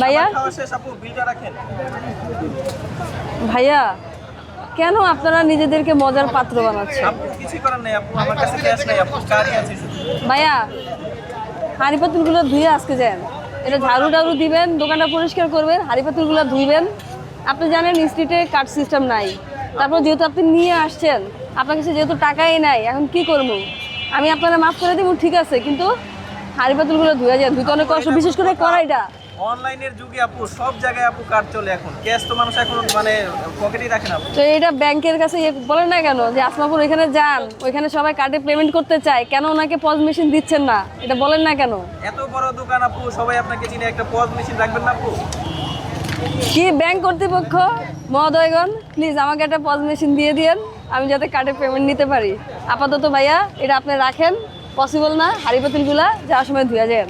ভাইয়া? ভাইয়া কেন আপনারা নিজেদেরকে মজার পাত্র বানাচ্ছেন? ভাইয়া হাঁড়ি পাতুলগুলো ধুয়ে আজকে যান। এটা ঝাড়ু টাড়ু দিবেন দোকানটা পরিষ্কার করবেন হাঁড়ি পাতুলগুলো ধুইবেন। আপনি জানেন স্ট্রিটে কার্ড সিস্টেম নাই। তারপর যেহেতু আপনি নিয়ে আসছেন আপনার কাছে যেহেতু টাকাই নাই এখন কি করব? আমি আপনারা মাফ করে দেবো ঠিক আছে কিন্তু হাঁড়ি পাতুলগুলো ধুয়ে যান ধুইতে অনেক কষ্ট বিশেষ করে কড়াইটা। অনলাইনের যুগে আপু সব জায়গায় আপু কার্ড চলে এখন। ক্যাশ তো মানুষ এখন মানে পকেটেই রাখে না তো এটা ব্যাংকের কাছে বলেন না কেন যে আসমাপুর ওইখানে যান ওইখানে সবাই কার্ডে পেমেন্ট করতে চায় কেন ওনাকে পজ মেশিন দিচ্ছেন না? এটা বলেন না কেন? এত বড় দোকান আপু সবাই আপনাকে চিনে একটা পজ মেশিন রাখবেন না আপু? কি ব্যাংক কর্তৃপক্ষ? মহোদয়গণ প্লিজ আমাকে একটা পজ মেশিন দিয়ে দিয়েন আমি যাতে কার্ডে পেমেন্ট নিতে পারি। আপাতত ভাইয়া এটা আপনি রাখেন। পসিবল না? হাড়ি পাতিলগুলা যাওয়ার সময় ধুয়া যান